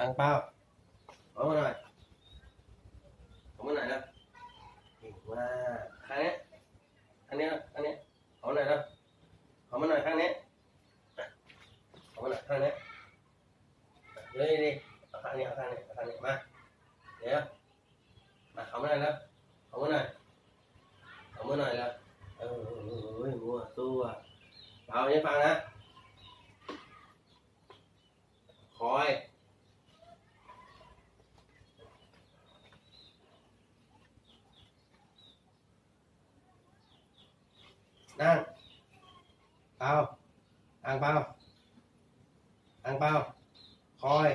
อ่างเปล่าเอามาหน่อยเอามาหน่อยนะเก่งมากข้างนี้อันนี้อันนี้เอามาหน่อยนะเอามาหน่อยข้างนี้เอามาหน่อยข้างนี้เดี๋ยดิเอาข้างนี้เอาข้างนี้เอาข้างนี้มาเดี๋ยวมาเอามาหน่อยนะเอามาหน่อยเอามาหน่อยละเออเฮ้ยมัวตัวเอาอย่างนี้ฟังนะ คอย นั่งเปล่าอ่างเปล่าอ่างเปล่าคอย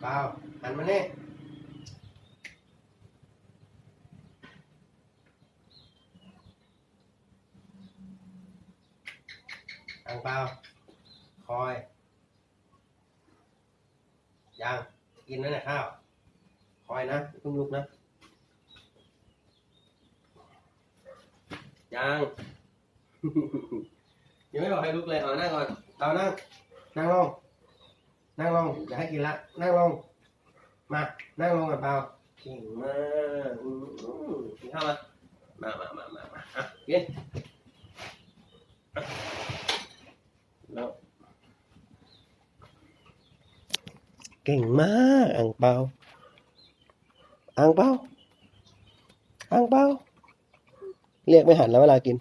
เปล่าหันมาเนี่ อ่างเปล่าคอย ยังกินนั่นแหละข้าว คอยนะอย่าเพิ่งลุกนะ ยัง ยังไม่บอกให้ลุกเลยเอานั่งก่อนเอานั่ง นั่งลง นั่งลงอย่าให้กินละ นั่งลง มา นั่งลงกับเปล่าเก่งมากอืมอืมกินข้าวมา มามามามามาอะกินอะแล้ว เก่งมากอ่างเปาอ่างเปาอ่างเปาเรียกไม่หันแล้วเวลากิน